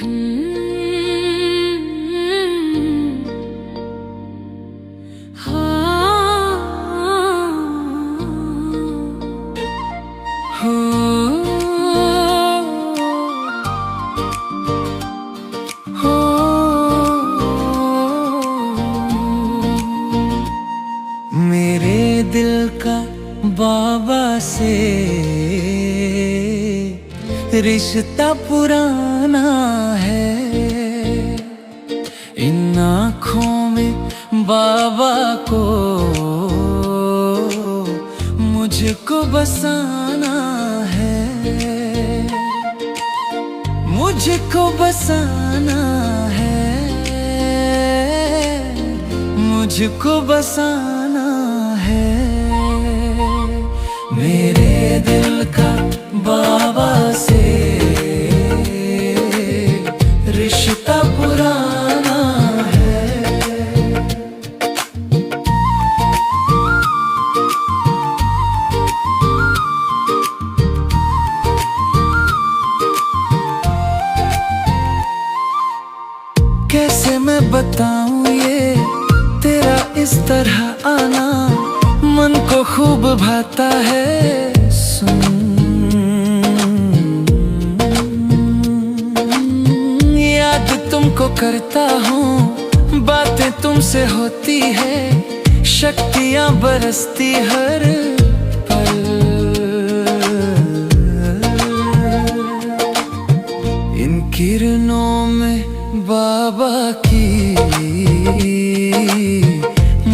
Hmm.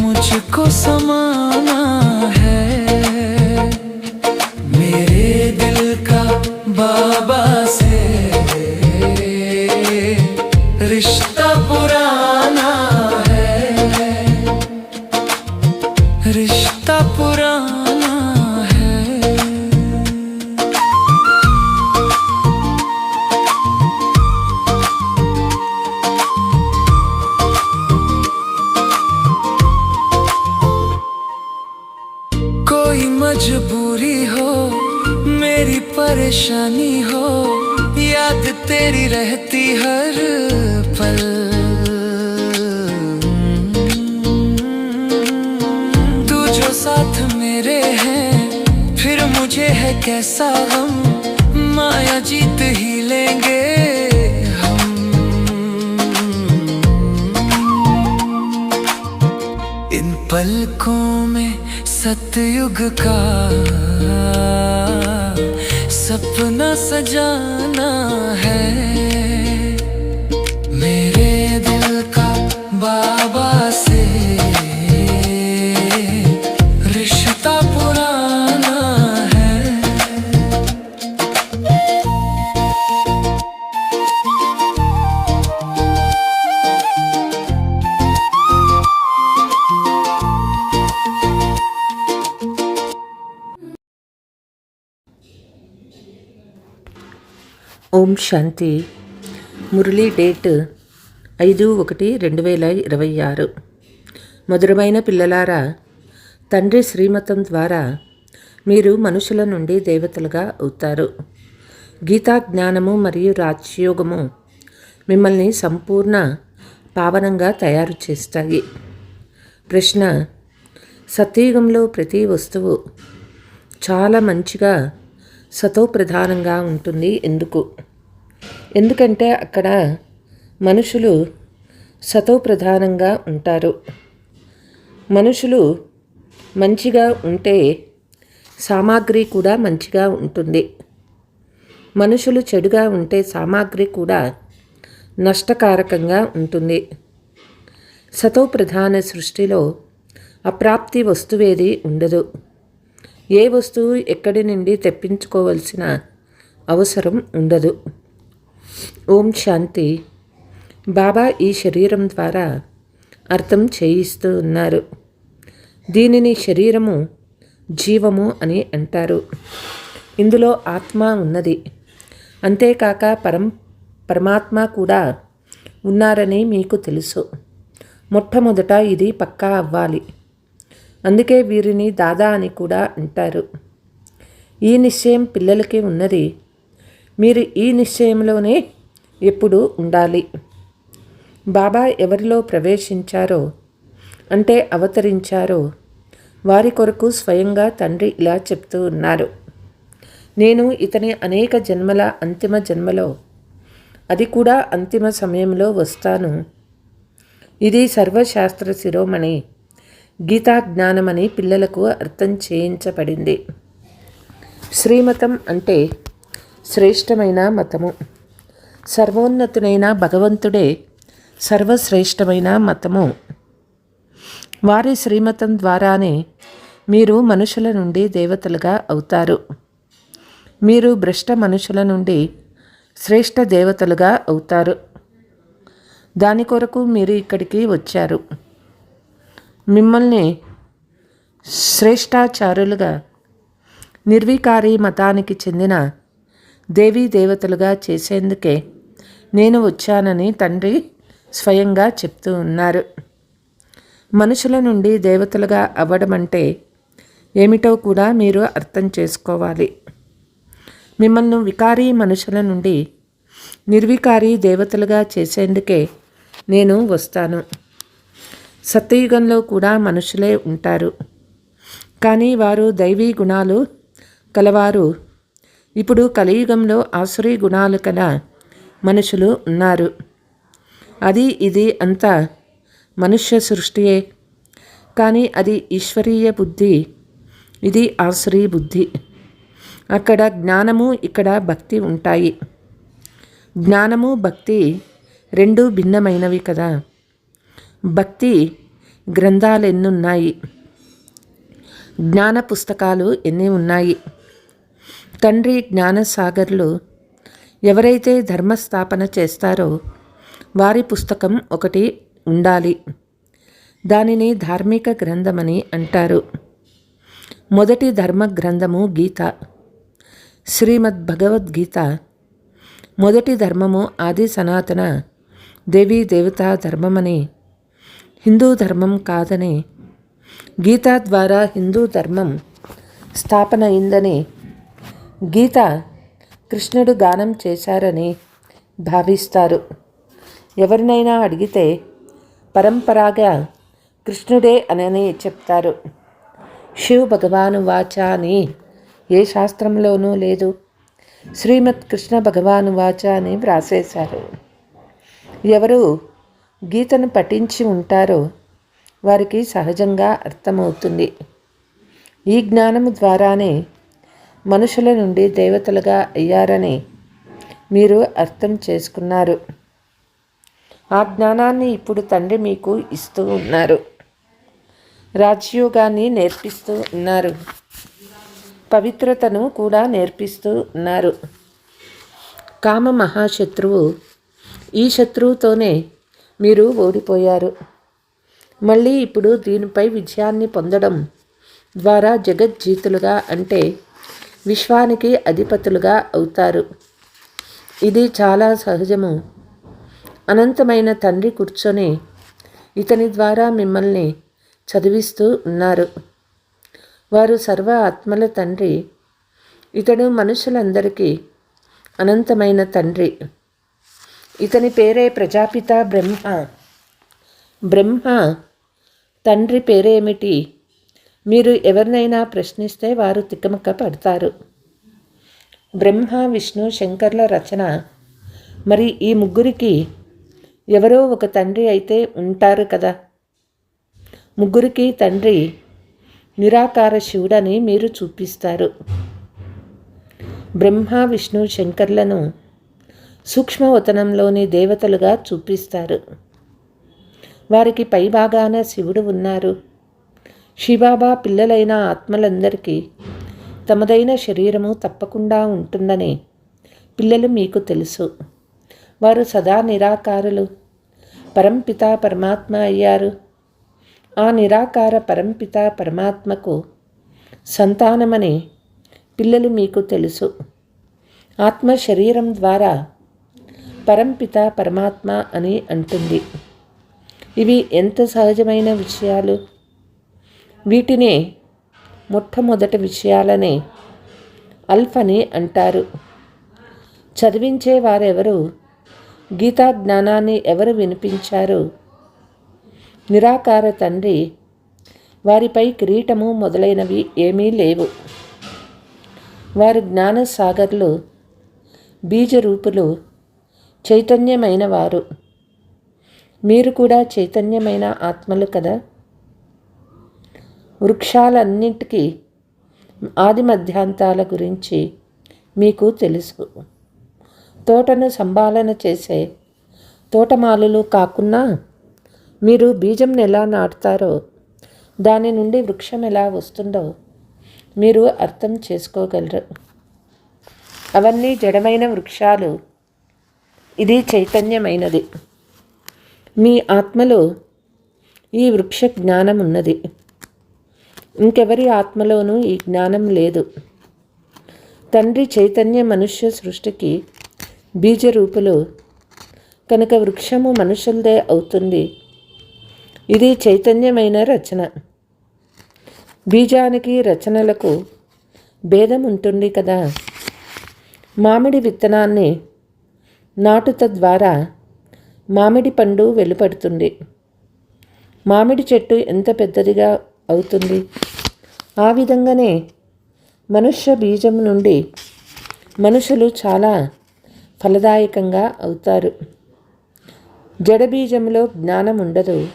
मुझको समाना जीत ही लेंगे हम। इन पलकों में सतयुग का सपना सजाना है। ఓం శాంతి. మురళీ డేట్ ఐదు ఒకటి రెండు వేల ఇరవై ఆరు మధురమైన పిల్లలారా తండ్రి శ్రీమతం ద్వారా మీరు మనుషుల నుండి దేవతలుగా అవుతారు. గీతా జ్ఞానము మరియు రాజ్యోగము మిమ్మల్ని సంపూర్ణ పావనంగా తయారు చేస్తాయి. ప్రశ్న సత్యయుగంలో ప్రతి వస్తువు చాలా మంచిగా సతో ప్రధానంగా ఉంటుంది. ఎందుకు? ఎందుకంటే అక్కడ మనుషులు సతో ప్రధానంగా ఉంటారు. మనుషులు మంచిగా ఉంటే సామాగ్రి కూడా మంచిగా ఉంటుంది. మనుషులు చెడుగా ఉంటే సామాగ్రి కూడా నష్టకారకంగా ఉంటుంది. సతో ప్రధాన సృష్టిలో అప్రాప్తి వస్తువేది ఉండదు. ఏ వస్తువు ఎక్కడి నుండి తెప్పించుకోవలసిన అవసరం ఉండదు. ఓం శాంతి. బాబా ఈ శరీరం ద్వారా అర్థం చేయిస్తూ ఉన్నారు. దీనిని శరీరము జీవము అని అంటారు. ఇందులో ఆత్మ ఉన్నది. అంతేకాక పరం పరమాత్మ కూడా ఉన్నారని మీకు తెలుసు. మొట్టమొదట ఇది పక్కా అవ్వాలి. అందుకే వీరిని దాదా అని కూడా అంటారు. ఈ నిశ్చయం పిల్లలకి ఉన్నది. మీరు ఈ నిశ్చయంలోనే ఎప్పుడు ఉండాలి. బాబా ఎవరిలో ప్రవేశించారో అంటే అవతరించారో వారి కొరకు స్వయంగా తండ్రి ఇలా చెప్తూ ఉన్నారు. నేను ఇతని అనేక జన్మల అంతిమ జన్మలో అది కూడా అంతిమ సమయంలో వస్తాను. ఇది సర్వశాస్త్ర శిరోమణి గీతా జ్ఞానమని పిల్లలకు అర్థం చేయించబడింది. శ్రీమతం అంటే శ్రేష్టమైన మతము. సర్వోన్నతునైన భగవంతుడే సర్వశ్రేష్టమైన మతము. వారి శ్రీమతం ద్వారానే మీరు మనుషుల నుండి దేవతలుగా అవుతారు. మీరు భ్రష్ట మనుషుల నుండి శ్రేష్ఠ దేవతలుగా అవుతారు. దాని కొరకు మీరు ఇక్కడికి వచ్చారు. మిమ్మల్ని శ్రేష్టాచారులుగా నిర్వికారి మతానికి చెందిన దేవీ దేవతలుగా చేసేందుకే నేను వచ్చానని తండ్రి స్వయంగా చెప్తూ ఉన్నారు. మనుషుల నుండి దేవతలుగా అవ్వడం అంటే ఏమిటో కూడా మీరు అర్థం చేసుకోవాలి. మిమ్మల్ని వికారీ మనుషుల నుండి నిర్వికారి దేవతలుగా చేసేందుకే నేను వస్తాను. సత్యయుగంలో కూడా మనుషులే ఉంటారు. కానీ వారు దైవీ గుణాలు కలవారు ఇప్పుడు కలియుగంలో ఆసురీ గుణాలు కల మనుషులు ఉన్నారు. అది ఇది అంతా మనుష్య సృష్టియే. కానీ అది ఈశ్వరీయ బుద్ధి. ఇది ఆసురీ బుద్ధి. అక్కడ జ్ఞానము ఇక్కడ భక్తి ఉంటాయి. జ్ఞానము భక్తి రెండు భిన్నమైనవి కదా. భక్తి గ్రంథాలు ఎన్నున్నాయి జ్ఞాన పుస్తకాలు ఎన్ని ఉన్నాయి? తండ్రి జ్ఞానసాగర్లు ఎవరైతే ధర్మస్థాపన చేస్తారో వారి పుస్తకం ఒకటి ఉండాలి. దానిని ధార్మిక గ్రంథమని అంటారు. మొదటి ధర్మ గ్రంథము గీత. శ్రీమద్ భగవద్గీత మొదటి ధర్మము ఆది సనాతన దేవీ దేవతా ధర్మమని. హిందూ ధర్మం కాదని. గీత ద్వారా హిందూ ధర్మం స్థాపన అయిందని గీత కృష్ణుడు గానం చేశారని భావిస్తారు. ఎవరినైనా అడిగితే పరంపరాగా కృష్ణుడే అనని చెప్తారు. శివ భగవాను వాచ అని ఏ శాస్త్రంలోనూ లేదు. శ్రీమత్ కృష్ణ భగవాను వాచ అని వ్రాసేశారు. ఎవరు గీతను పఠించి ఉంటారో వారికి సహజంగా అర్థమవుతుంది. ఈ జ్ఞానము ద్వారానే మనుషుల నుండి దేవతలుగా అయ్యారని మీరు అర్థం చేసుకున్నారు. ఆ జ్ఞానాన్ని ఇప్పుడు తండ్రి మీకు ఇస్తూ ఉన్నారు. రాజయోగాన్ని నేర్పిస్తూ ఉన్నారు. పవిత్రతను కూడా నేర్పిస్తూ ఉన్నారు. కామ మహాశత్రువు ఈ శత్రువుతోనే మీరు ఓడిపోయారు. మళ్ళీ ఇప్పుడు దీనిపై విజయాన్ని పొందడం ద్వారా జగజ్జీతులుగా అంటే విశ్వానికి అధిపతులుగా అవుతారు. ఇది చాలా సహజము. అనంతమైన తండ్రి కూర్చొని ఇతని ద్వారా మిమ్మల్ని చదివిస్తూ ఉన్నారు. వారు సర్వ ఆత్మల తండ్రి. ఇతడు మనుషులందరికీ అనంతమైన తండ్రి. ఇతని పేరే ప్రజాపిత బ్రహ్మ. బ్రహ్మ తండ్రి పేరేమిటి? మీరు ఎవరినైనా ప్రశ్నిస్తే వారు తిక్కమక్క పడతారు. బ్రహ్మ విష్ణు శంకర్ల రచన. మరి ఈ ముగ్గురికి ఎవరో ఒక తండ్రి అయితే ఉంటారు కదా? ముగ్గురికి తండ్రి నిరాకార శివుడని మీరు చూపిస్తారు. బ్రహ్మ విష్ణు శంకర్లను సూక్ష్మవతనంలోని దేవతలుగా చూపిస్తారు. వారికి పైభాగాన శివుడు ఉన్నారు. శివాబా పిల్లలైన ఆత్మలందరికీ తమదైన శరీరము తప్పకుండా ఉంటుందని పిల్లలు మీకు తెలుసు. వారు సదా నిరాకారులు. పరంపిత పరమాత్మ అయ్యారు. ఆ నిరాకార పరంపిత పరమాత్మకు సంతానమని పిల్లలు మీకు తెలుసు. ఆత్మ శరీరం ద్వారా పరంపిత పరమాత్మ అని అంటుంది. ఇవి ఎంత సహజమైన విషయాలు? వీటినే మొట్టమొదటి విషయాలనే అల్ఫని అంటారు. చదివించే వారెవరు గీతా జ్ఞానాన్ని ఎవరు వినిపించారు? నిరాకార తండ్రి వారిపై కిరీటము మొదలైనవి ఏమీ లేవు. వారు జ్ఞాన సాగర్లు బీజరూపులు చైతన్యమైన వారు మీరు కూడా చైతన్యమైన ఆత్మలు కదా? వృక్షాలన్నింటికీ ఆది మధ్యాంతాల గురించి మీకు తెలుసు. తోటను సంభాలన చేసే తోటమాలులు కాకున్నా మీరు బీజం ఎలా నాటుతారో దాని నుండి వృక్షం ఎలా వస్తుందో మీరు అర్థం చేసుకోగలరు. అవన్నీ జడమైన వృక్షాలు. ఇది చైతన్యమైనది. మీ ఆత్మలో ఈ వృక్ష జ్ఞానం ఉన్నది ఇంకెవరి ఆత్మలోనూ ఈ జ్ఞానం లేదు. తండ్రి చైతన్య మనుష్య సృష్టికి బీజరూపులు. కనుక వృక్షము మనుషులదే అవుతుంది. ఇది చైతన్యమైన రచన. బీజానికి రచనలకు భేదం ఉంటుంది కదా. మామిడి విత్తనాన్ని నాటుత ద్వారా మామిడి పండు వెలుపడుతుంది. మామిడి చెట్టు ఎంత పెద్దదిగా అవుతుంది. ఆ విధంగానే మనుష్య బీజం నుండి మనుషులు చాలా ఫలదాయకంగా అవుతారు. జడబీజంలో జ్ఞానం ఉండదు.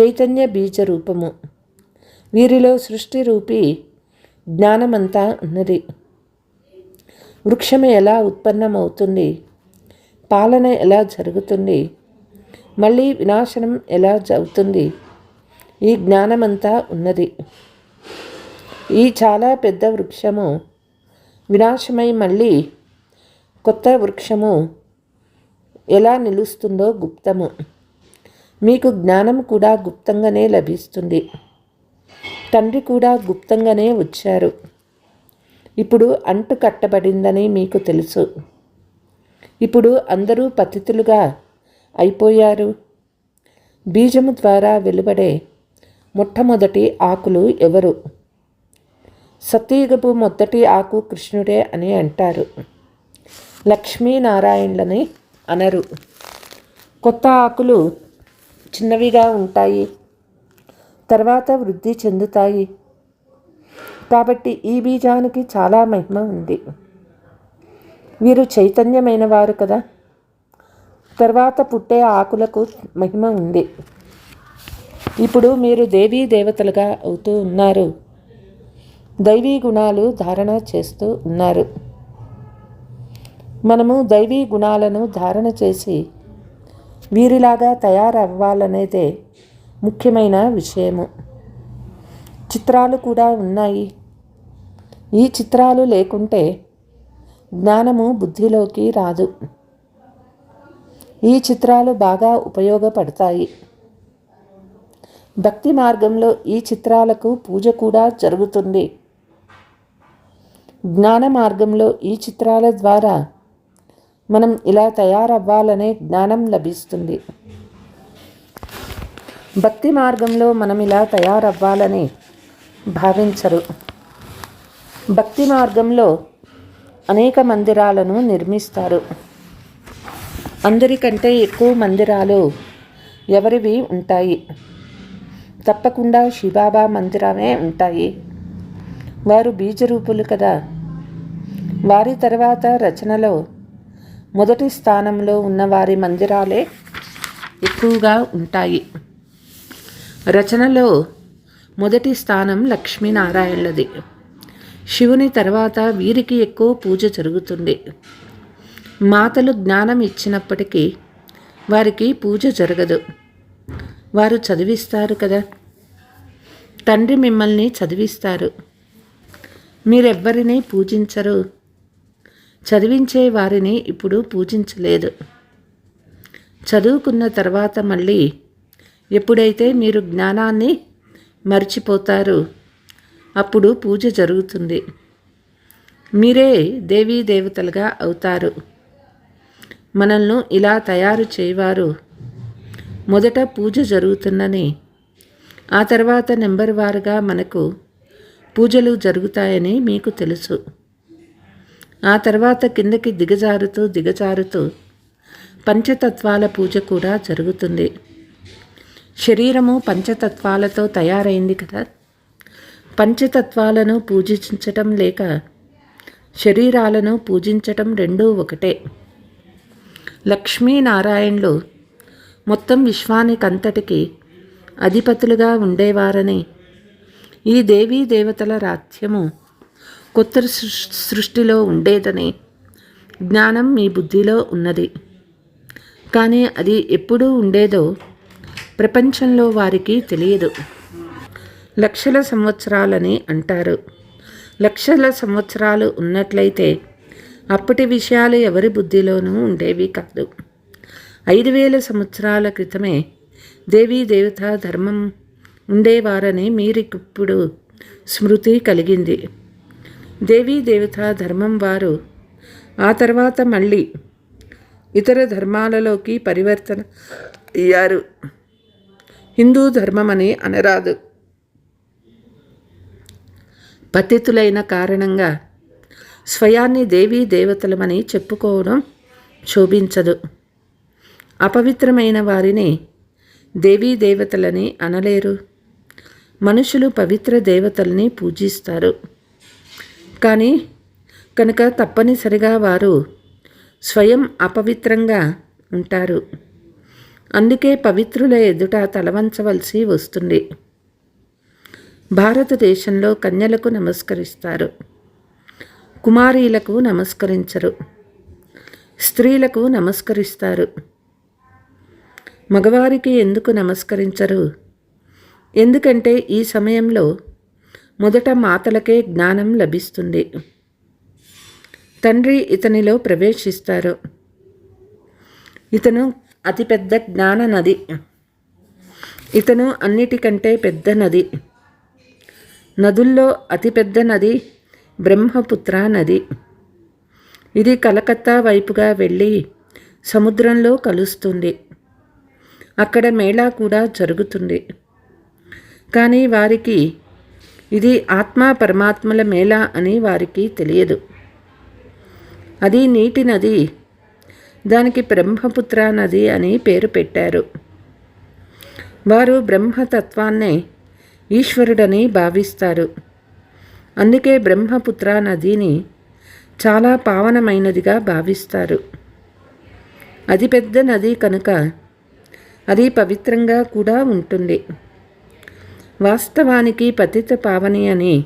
చైతన్య బీజ రూపము. వీరిలో సృష్టి రూపి జ్ఞానమంతా ఉన్నది. వృక్షము ఎలా ఉత్పన్నమవుతుంది? పాలన ఎలా జరుగుతుంది? మళ్ళీ వినాశనం ఎలా అవుతుంది ఈ జ్ఞానమంతా ఉన్నది. ఈ చాలా పెద్ద వృక్షము వినాశమై మళ్ళీ కొత్త వృక్షము ఎలా నిలుస్తుందో గుప్తము. మీకు జ్ఞానం కూడా గుప్తంగానే లభిస్తుంది. తండ్రి కూడా గుప్తంగానే వచ్చారు. ఇప్పుడు అంటు కట్టబడిందని మీకు తెలుసు. ఇప్పుడు అందరూ పతితులుగా అయిపోయారు. బీజము ద్వారా వెలువడే మొట్టమొదటి ఆకులు ఎవరు? సతీగపు మొదటి ఆకు కృష్ణుడే అని అంటారు. లక్ష్మీనారాయణులని అనరు. కొత్త ఆకులు చిన్నవిగా ఉంటాయి. తర్వాత వృద్ధి చెందుతాయి. కాబట్టి ఈ బీజానికి చాలా మహిమ ఉంది. వీరు చైతన్యమైన వారు కదా. తర్వాత పుట్టే ఆకులకు మహిమ ఉంది. ఇప్పుడు మీరు దేవీ దేవతలుగా అవుతూ ఉన్నారు. దైవీ గుణాలు ధారణ చేస్తూ ఉన్నారు. మనము దైవీ గుణాలను ధారణ చేసి వీరిలాగా తయారవ్వాలనేదే ముఖ్యమైన విషయము. చిత్రాలు కూడా ఉన్నాయి. ఈ చిత్రాలు లేకుంటే జ్ఞానము బుద్ధిలోకి రాదు. ఈ చిత్రాలు బాగా ఉపయోగపడతాయి. భక్తి మార్గంలో ఈ చిత్రాలకు పూజ కూడా జరుగుతుంది. జ్ఞాన మార్గంలో ఈ చిత్రాల ద్వారా మనం ఇలా తయారవ్వాలనే జ్ఞానం లభిస్తుంది. భక్తి మార్గంలో మనం ఇలా తయారవ్వాలని భావించరు. భక్తి మార్గంలో అనేక మందిరాలను నిర్మిస్తారు. అందరికంటే ఎక్కువ మందిరాలు ఎవరివి ఉంటాయి? తప్పకుండా శిబాబా మందిరమే ఉంటాయి. వారు బీజరూపులు కదా. వారి తర్వాత రచనలో మొదటి స్థానంలో ఉన్న వారి మందిరాలే ఎక్కువగా ఉంటాయి. రచనలో మొదటి స్థానం లక్ష్మీనారాయణలది శివుని తర్వాత వీరికి ఎక్కువ పూజ జరుగుతుంది. మాతలు జ్ఞానం ఇచ్చినప్పటికీ వారికి పూజ జరగదు. వారు చదివిస్తారు కదా. తండ్రి మిమ్మల్ని చదివిస్తారు. మీరెవ్వరినీ పూజించరు. చదివించే వారిని ఇప్పుడు పూజించలేదు. చదువుకున్న తర్వాత మళ్ళీ ఎప్పుడైతే మీరు జ్ఞానాన్ని మర్చిపోతారు అప్పుడు పూజ జరుగుతుంది. మీరే దేవీ దేవతలుగా అవుతారు. మనల్ని ఇలా తయారు చేయవారు. మొదట పూజ జరుగుతుందని ఆ తర్వాత నెంబర్ వారుగా మనకు పూజలు జరుగుతాయని మీకు తెలుసు. ఆ తర్వాత కిందకి దిగజారుతూ దిగజారుతూ పంచతత్వాల పూజ కూడా జరుగుతుంది. శరీరము పంచతత్వాలతో తయారైంది కదా. పంచతత్వాలను పూజించటం లేక శరీరాలను పూజించటం రెండూ ఒకటే. లక్ష్మీనారాయణులు మొత్తం విశ్వానికంతటికి అధిపతులుగా ఉండేవారని. ఈ దేవీ దేవతల రాజ్యము కొత్త సృష్టిలో ఉండేదని జ్ఞానం మీ బుద్ధిలో ఉన్నది. కానీ అది ఎప్పుడు ఉండేదో ప్రపంచంలో వారికి తెలియదు. లక్షల సంవత్సరాలని అంటారు. లక్షల సంవత్సరాలు ఉన్నట్లయితే అప్పటి విషయాలు ఎవరి బుద్ధిలోనూ ఉండేవి కాదు. ఐదు వేల సంవత్సరాల క్రితమే దేవీ దేవత ధర్మం ఉండేవారని మీరిప్పుడు స్మృతి కలిగింది. దేవీ దేవత ధర్మం వారు ఆ తర్వాత మళ్ళీ ఇతర ధర్మాలలోకి పరివర్తన అయ్యారు. హిందూ ధర్మమని అనరాదు. పతితులైన కారణంగా స్వయాన్ని దేవీ దేవతలమని చెప్పుకోవడం శోభించదు. అపవిత్రమైన వారిని దేవీ దేవతలని అనలేరు. మనుషులు పవిత్ర దేవతల్ని పూజిస్తారు. కానీ కనుక తప్పనిసరిగా వారు స్వయం అపవిత్రంగా ఉంటారు. అందుకే పవిత్రుల ఎదుట తలవంచవలసి వస్తుంది. భారతదేశంలో కన్యలకు నమస్కరిస్తారు. కుమారీలకు నమస్కరించరు. స్త్రీలకు నమస్కరిస్తారు. మగవారికి ఎందుకు నమస్కరించరు? ఎందుకంటే ఈ సమయంలో మొదట మాతలకే జ్ఞానం లభిస్తుంది. తండ్రి ఇతనిలో ప్రవేశిస్తారు. ఇతను అతిపెద్ద జ్ఞాన నది. ఇతను అన్నిటికంటే పెద్ద నది. నదుల్లో అతిపెద్ద నది బ్రహ్మపుత్ర నది. ఇది కలకత్తా వైపుగా వెళ్ళి సముద్రంలో కలుస్తుంది. అక్కడ మేళా కూడా జరుగుతుంది. కానీ వారికి ఇది ఆత్మ పరమాత్మల మేళా అని వారికి తెలియదు. అది నీటి నది దానికి బ్రహ్మపుత్ర నది అని పేరు పెట్టారు. వారు బ్రహ్మతత్వాన్నే ఈశ్వరుడని భావిస్తారు. అందుకే బ్రహ్మపుత్ర నదిని చాలా పావనమైనదిగా భావిస్తారు. అతిపెద్ద నది కనుక అది పవిత్రంగా కూడా ఉంటుంది. వాస్తవానికి పతిత పావని అని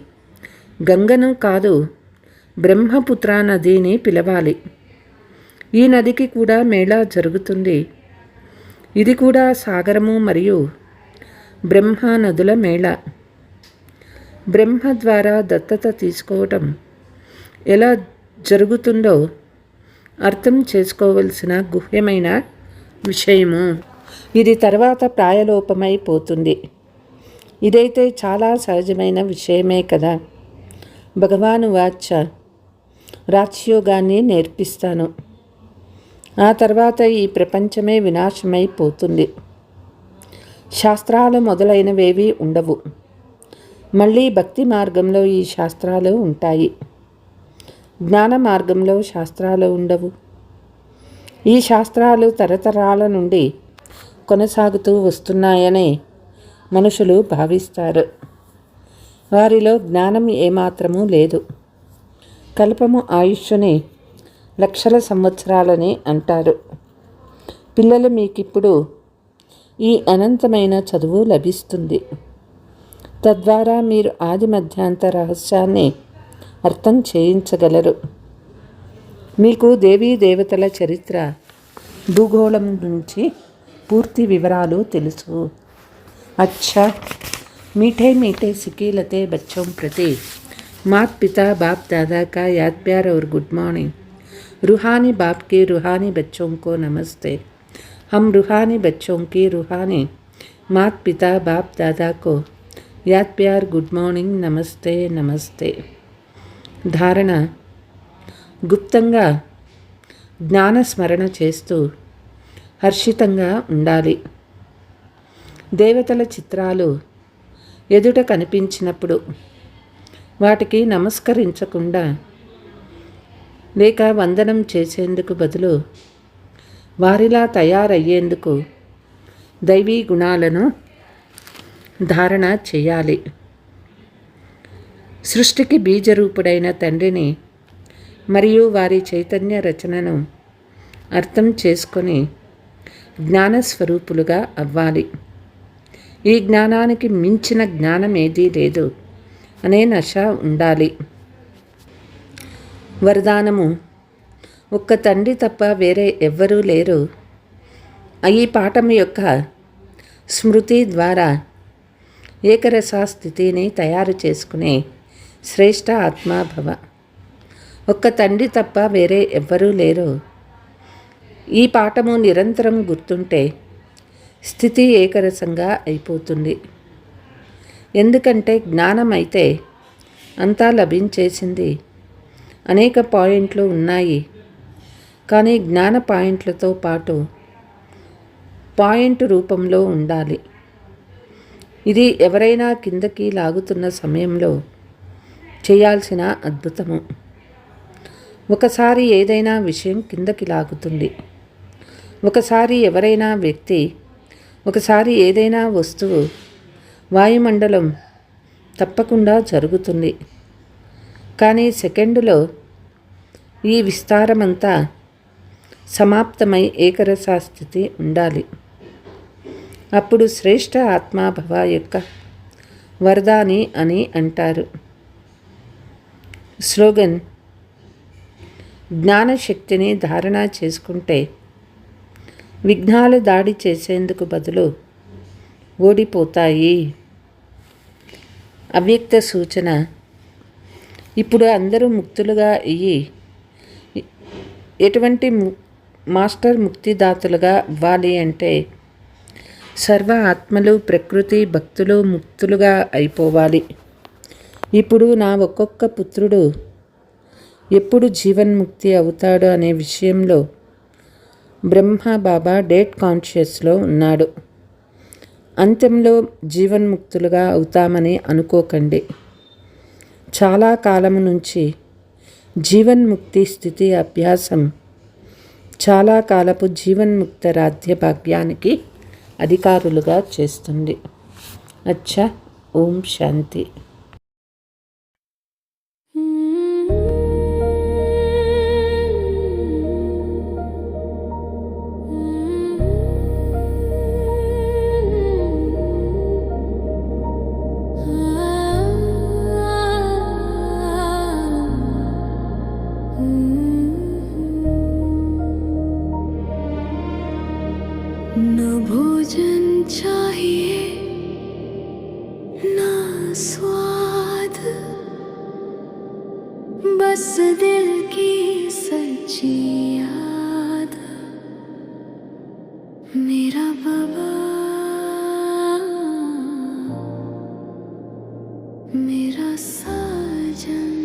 గంగను కాదు బ్రహ్మపుత్ర నదిని పిలవాలి. ఈ నదికి కూడా మేళా జరుగుతుంది. ఇది కూడా సాగరము మరియు బ్రహ్మ నదుల మేళ. బ్రహ్మ ద్వారా దత్తత తీసుకోవటం ఎలా జరుగుతుందో అర్థం చేసుకోవలసిన గుహ్యమైన విషయము. ఇది తర్వాత ప్రాయలోపమైపోతుంది ఇదైతే చాలా సహజమైన విషయమే కదా. భగవాను వాచ రాజ్యోగాన్ని నేర్పిస్తాను. ఆ తర్వాత ఈ ప్రపంచమే వినాశమైపోతుంది శాస్త్రాలు మొదలైనవేవి ఉండవు. మళ్ళీ భక్తి మార్గంలో ఈ శాస్త్రాలు ఉంటాయి. జ్ఞాన మార్గంలో శాస్త్రాలు ఉండవు. ఈ శాస్త్రాలు తరతరాల నుండి కొనసాగుతూ వస్తున్నాయని మనుషులు భావిస్తారు. వారిలో జ్ఞానం ఏమాత్రమూ లేదు. కల్పము ఆయుష్ని లక్షల సంవత్సరాలని అంటారు. పిల్లలు మీకిప్పుడు ఈ అనంతమైన చదువు లభిస్తుంది. తద్వారా మీరు ఆది మధ్యాంత రహస్యాన్ని అర్థం చేయించగలరు. మీకు దేవీ దేవతల చరిత్ర భూగోళం నుంచి పూర్తి వివరాలు తెలుసు అచ్చా మీఠే మీఠే సికీలతే బచ్చోం ప్రతి మాత్ పితా బాప్ దాదా కా యాద్ ప్యార్ और गुड मॉर्निंग रूहानी बाप के रूहानी बच्चों को नमस्ते हम रूहानी बच्चों की रूहानी मात पिता बाप दादा को याद प्यार गुड మార్నింగ్ నమస్తే నమస్తే ధారణ గుప్తంగా జ్ఞానస్మరణ చేస్తూ హర్షితంగా ఉండాలి. దేవతల చిత్రాలు ఎదుట కనిపించినప్పుడు వాటికి నమస్కరించకుండా లేక వందనం చేసేందుకు బదులు వారిలా తయారయ్యేందుకు దైవీ గుణాలను ధారణ చేయాలి. సృష్టికి బీజరూపుడైన తండ్రిని మరియు వారి చైతన్య రచనను అర్థం చేసుకొని జ్ఞానస్వరూపులుగా అవ్వాలి. ఈ జ్ఞానానికి మించిన జ్ఞానం ఏదీ లేదు. అనే నశ ఉండాలి. వరదానము. ఒక్క తండ్రి తప్ప వేరే ఎవ్వరూ లేరు. ఈ పాఠం యొక్క స్మృతి ద్వారా ఏకరస స్థితిని తయారు చేసుకునే శ్రేష్ఠ ఆత్మాభవ ఒక్క తండ్రి తప్ప వేరే ఎవ్వరూ లేరు. ఈ పాఠము నిరంతరం గుర్తుంటే స్థితి ఏకరసంగా అయిపోతుంది. ఎందుకంటే జ్ఞానం అయితే అంతా లభించేసింది. అనేక పాయింట్లు ఉన్నాయి. కానీ జ్ఞాన పాయింట్లతో పాటు పాయింట్ రూపంలో ఉండాలి. ఇది ఎవరైనా కిందకి లాగుతున్న సమయంలో చేయాల్సిన అద్భుతము. ఒకసారి ఏదైనా విషయం కిందకి లాగుతుంది. ఒకసారి ఎవరైనా వ్యక్తి ఒకసారి ఏదైనా వస్తువు వాయుమండలం తప్పకుండా జరుగుతుంది. కానీ సెకండులో ఈ విస్తారమంతా సమాప్తమై ఏకరసా స్థితి ఉండాలి. అప్పుడు శ్రేష్ట ఆత్మాభవ యొక్క వరదాని అని అంటారు. స్లోగన్ జ్ఞానశక్తిని ధారణ చేసుకుంటే విఘ్నాలు దాడి చేసేందుకు బదులు ఓడిపోతాయి. అవ్యక్త సూచన. ఇప్పుడు అందరూ ముక్తులుగా అయ్యి ఎటువంటి మాస్టర్ ముక్తిదాతలుగా అవ్వాలి అంటే సర్వ ఆత్మలు ప్రకృతి భక్తులు ముక్తులుగా అయిపోవాలి. ఇప్పుడు నా ఒక్కొక్క పుత్రుడు ఎప్పుడు జీవన్ముక్తి అవుతాడు అనే విషయంలో బ్రహ్మ బాబా డేట్ కాన్షియస్లో ఉన్నాడు. అంత్యంలో జీవన్ముక్తులుగా అవుతామని అనుకోకండి. చాలా కాలము నుంచి జీవన్ముక్తి స్థితి అభ్యాసం చాలా కాలపు జీవన్ముక్త రాధ్య భాగ్యానికి అధికారులుగా చేస్తుంది. అచ్చా ఓం శాంతి. मेरा साजन